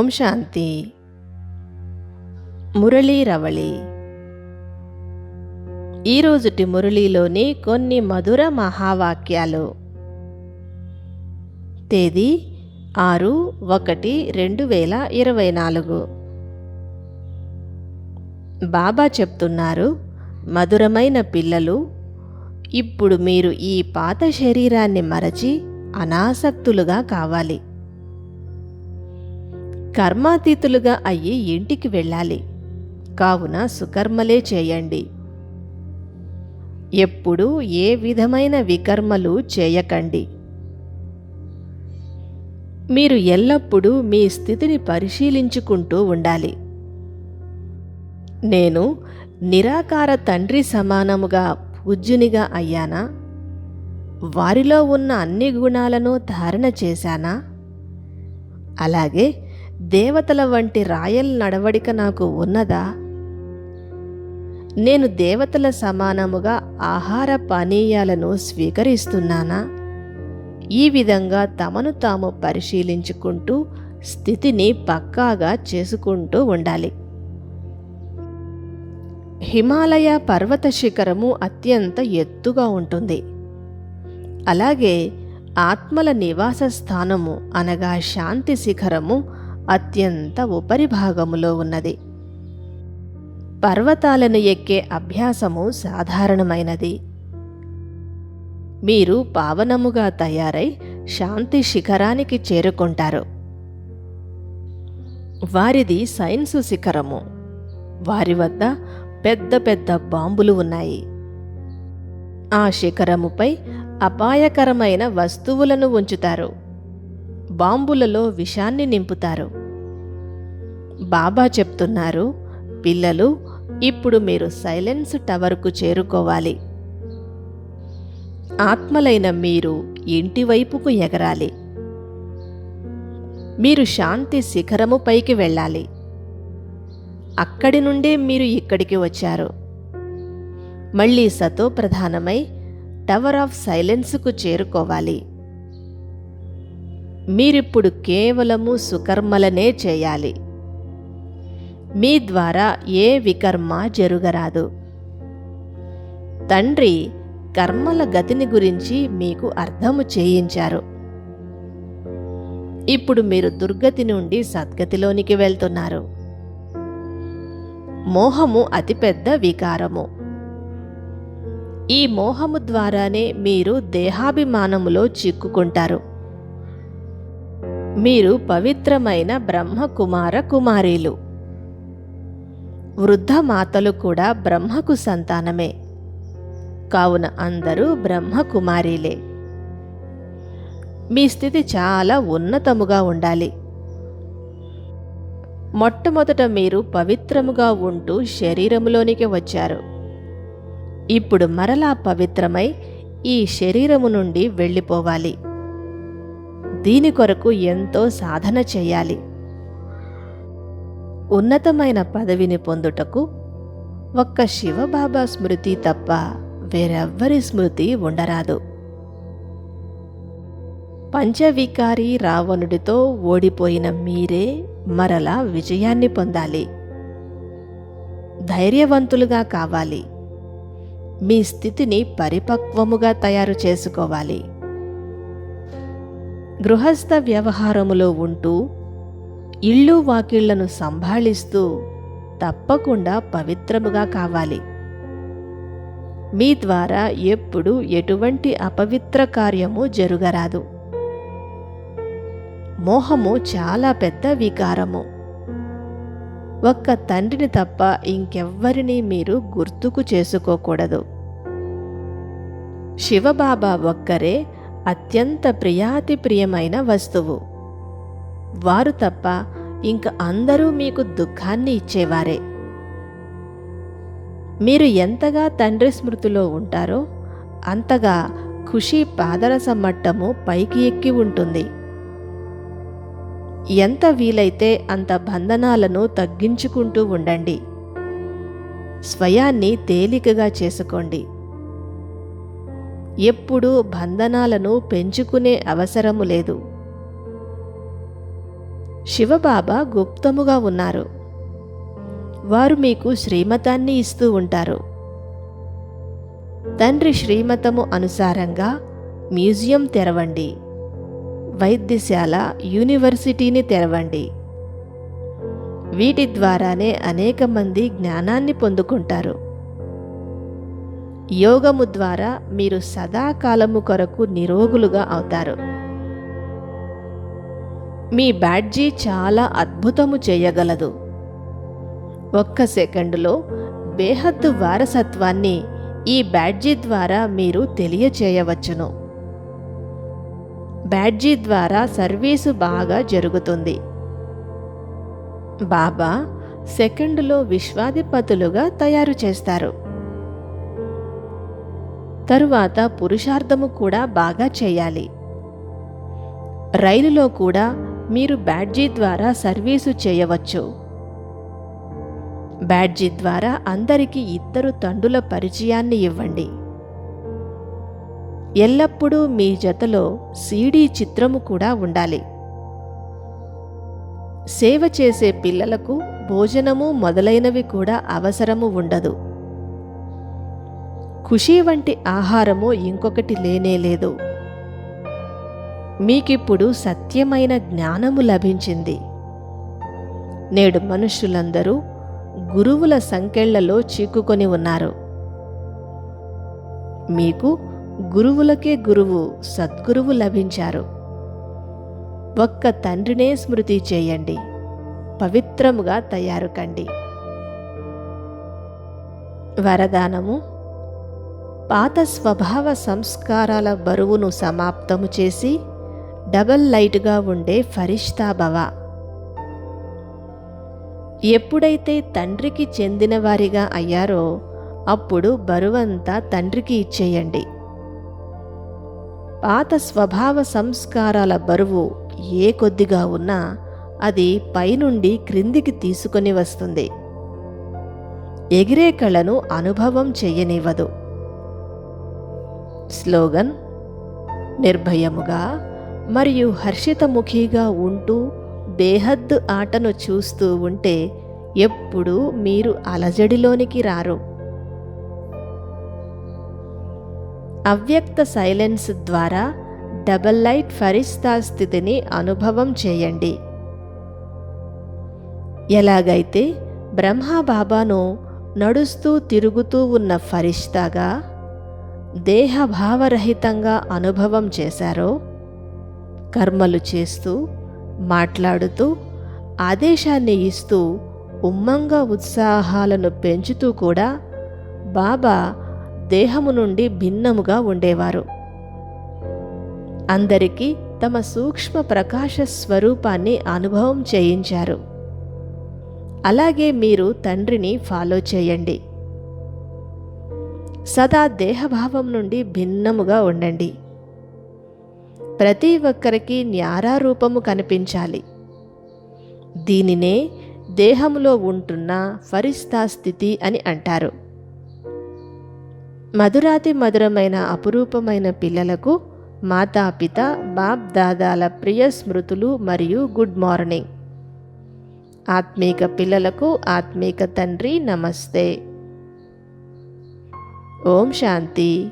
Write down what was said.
ఓం శాంతి. మురళీ రవళి. ఈరోజుటి మురళీలోని కొన్ని మధుర మహావాక్యాలు. తేదీ ఆరు ఒకటి రెండు వేల ఇరవై నాలుగు. బాబా చెప్తున్నారు మధురమైన పిల్లలు ఇప్పుడు మీరు ఈ పాత శరీరాన్ని మరచి అనాసక్తులుగా కావాలి. కర్మాతీతులుగా అయ్యి ఇంటికి వెళ్ళాలి. కావున సుకర్మలే చేయండి. ఎప్పుడూ ఏ విధమైన వికర్మలు చేయకండి. మీరు ఎల్లప్పుడూ మీ స్థితిని పరిశీలించుకుంటూ ఉండాలి. నేను నిరాకార తండ్రి సమానముగా పూజ్యునిగా అయ్యానా? వారిలో ఉన్న అన్ని గుణాలను ధారణ చేశానా? అలాగే దేవతల వంటి రాయల్ నడవడిక నాకు ఉన్నదా? నేను దేవతల సమానముగా ఆహార పానీయాలను స్వీకరిస్తున్నానా? ఈ విధంగా తమను తాము పరిశీలించుకుంటూ స్థితిని పక్కాగా చేసుకుంటూ ఉండాలి. హిమాలయ పర్వత శిఖరము అత్యంత ఎత్తుగా ఉంటుంది. అలాగే ఆత్మల నివాస స్థానము అనగా శాంతి శిఖరము అత్యంత ఉపరిభాగములో ఉన్నది. పర్వతాలను ఎక్కే అభ్యాసము సాధారణమైనది. మీరు పావనముగా తయారై శాంతి శిఖరానికి చేరుకుంటారు. వారిది సైన్సు శిఖరము. వారి వద్ద పెద్ద పెద్ద బాంబులు ఉన్నాయి. ఆ శిఖరముపై అపాయకరమైన వస్తువులను ఉంచుతారు. బాంబులలో విషాన్ని నింపుతారు. బాబా చెప్తున్నారు పిల్లలు ఇప్పుడు మీరు సైలెన్స్ టవర్కు చేరుకోవాలి. ఆత్మలైన మీరు ఇంటి వైపుకు ఎగరాలి. మీరు శాంతి శిఖరము పైకి వెళ్ళాలి. అక్కడి నుండే మీరు ఇక్కడికి వచ్చారు. మళ్ళీ సతో ప్రధానమై టవర్ ఆఫ్ సైలెన్స్కు చేరుకోవాలి. మీరిప్పుడు కేవలము సుకర్మలనే చేయాలి. మీ ద్వారా ఏ వికర్మ జరుగరాదు. తండ్రి కర్మల గతిని గురించి మీకు అర్థము చేయించారు. ఇప్పుడు మీరు దుర్గతి నుండి సద్గతిలోనికి వెళ్తున్నారు. మోహము అతిపెద్ద వికారము. ఈ మోహము ద్వారానే మీరు దేహాభిమానములో చిక్కుకుంటారు. మీరు పవిత్రమైన బ్రహ్మ కుమార కుమారీలు. వృద్ధ మాతలు కూడా బ్రహ్మకు సంతానమే. కావున అందరూ బ్రహ్మ కుమారీలే మీ స్థితి చాలా ఉన్నతముగా ఉండాలి. మొట్టమొదట మీరు పవిత్రముగా ఉంటూ శరీరములోనికి వచ్చారు. ఇప్పుడు మరలా పవిత్రమై ఈ శరీరము నుండి వెళ్ళిపోవాలి. దీని కొరకు ఎంతో సాధన చేయాలి. ఉన్నతమైన పదవిని పొందుటకు ఒక్క శివబాబా స్మృతి తప్ప వేరెవ్వరి స్మృతి ఉండరాదు. పంచవికారి రావణుడితో ఓడిపోయిన మీరే మరలా విజయాన్ని పొందాలి. ధైర్యవంతులుగా కావాలి. మీ స్థితిని పరిపక్వముగా తయారు చేసుకోవాలి. గృహస్థ వ్యవహారములో ఉంటూ ఇళ్ళు వాకిళ్ళను సంభాళిస్తూ తప్పకుండా పవిత్రముగా కావాలి. మీ ద్వారా ఎప్పుడు ఎటువంటి అపవిత్ర కార్యము జరుగరాదు. మోహము చాలా పెద్ద వికారము. ఒక్క తండ్రిని తప్ప ఇంకెవ్వరిని మీరు గుర్తుకు చేసుకోకూడదు. శివబాబా ఒక్కరే అత్యంత ప్రియాతి ప్రియమైన వస్తువు. వారు తప్ప ఇంక అందరూ మీకు దుఃఖాన్ని ఇచ్చేవారే. మీరు ఎంతగా తండ్రి స్మృతిలో ఉంటారో అంతగా ఖుషి పాదరస మట్టము పైకి ఎక్కి ఉంటుంది. ఎంత వీలైతే అంత బంధనాలను తగ్గించుకుంటూ ఉండండి. స్వయాన్ని తేలికగా చేసుకోండి. ఎప్పుడూ బంధనాలను పెంచుకునే అవసరము లేదు. శివబాబా గుప్తముగా ఉన్నారు. వారు మీకు శ్రీమతాన్ని ఇస్తూ ఉంటారు. తండ్రి శ్రీమతము అనుసారంగా మ్యూజియం తెరవండి. వైద్యశాల యూనివర్సిటీని తెరవండి. వీటి ద్వారానే అనేక మంది జ్ఞానాన్ని పొందుకుంటారు. యోగము ద్వారా మీరు సదాకాలము కొరకు నిరోగులుగా అవుతారు. మీ బ్యాడ్జీ చాలా అద్భుతము చేయగలదు. ఒక్క సెకండులో బేహద్దు వారసత్వాన్ని ఈ బ్యాడ్జీ ద్వారా మీరు తెలియచేయవచ్చును. బ్యాడ్జీ ద్వారా సర్వీసు బాగా జరుగుతుంది. బాబా సెకండులో విశ్వాధిపతులుగా తయారు చేస్తారు. తరువాత పురుషార్థము కూడా బాగా చేయాలి. రైలులో కూడా మీరు బ్యాడ్జీ ద్వారా సర్వీసు చేయవచ్చు. బ్యాడ్జీ ద్వారా అందరికీ ఇద్దరు తండ్రుల పరిచయాన్ని ఇవ్వండి. ఎల్లప్పుడూ మీ జతలో సీడీ చిత్రము కూడా ఉండాలి. సేవ చేసే పిల్లలకు భోజనము మొదలైనవి కూడా అవసరము ఉండదు. ఖుషీ వంటి ఆహారము ఇంకొకటి లేనే లేదు. మీకిప్పుడు సత్యమైన జ్ఞానము లభించింది. నేడు మనుష్యులందరూ గురువుల సంకెళ్ళలో చిక్కుకొని ఉన్నారు. మీకు గురువులకే గురువు సద్గురువు లభించారు. ఒక్క తండ్రినే స్మృతి చేయండి. పవిత్రముగా తయారు కండి. వరదానము పాత స్వభావ సంస్కారాల బరువును సమాప్తము చేసి డబల్ లైట్గా ఉండే ఫరిష్తాభవ ఎప్పుడైతే తండ్రికి చెందినవారిగా అయ్యారో అప్పుడు బరువంతా తండ్రికి ఇచ్చేయండి. పాత స్వభావ సంస్కారాల బరువు ఏ కొద్దిగా ఉన్నా అది పైనుండి క్రిందికి తీసుకొని వస్తుంది. ఎగిరే కళను అనుభవం చెయ్యనివ్వదు స్లోగన్ నిర్భయముగా మరియు హర్షితముఖిగా ఉంటూ బేహద్దు ఆటను చూస్తూ ఉంటే ఎప్పుడూ మీరు అలజడిలోనికి రారు. అవ్యక్త సైలెన్స్ ద్వారా డబల్ లైట్ ఫరిస్తా స్థితిని అనుభవం చేయండి. ఎలాగైతే బ్రహ్మబాబాను నడుస్తూ తిరుగుతూ ఉన్న ఫరిష్తాగా దేహభావరహితంగా అనుభవం చేశారో కర్మలు చేస్తూ మాట్లాడుతూ ఆదేశాన్ని ఇస్తూ ఉమ్మంగా ఉత్సాహాలను పెంచుతూ కూడా బాబా దేహము నుండి భిన్నముగా ఉండేవారు. అందరికీ తమ సూక్ష్మ ప్రకాశ స్వరూపాన్ని అనుభవం చేయించారు. అలాగే మీరు తండ్రిని ఫాలో చేయండి. సదా దేహభావం నుండి భిన్నముగా ఉండండి. ప్రతి ఒక్కరికి న్యారా రూపము కనిపించాలి. దీనినే దేహంలో ఉంటున్న ఫరిస్తా స్థితి అని అంటారు. మధురాతి మధురమైన అపురూపమైన పిల్లలకు మాతాపిత బాప్ దాదాల ప్రియ స్మృతులు మరియు గుడ్ మార్నింగ్. ఆత్మీక పిల్లలకు ఆత్మీక తండ్రి నమస్తే. ఓం శాంతి.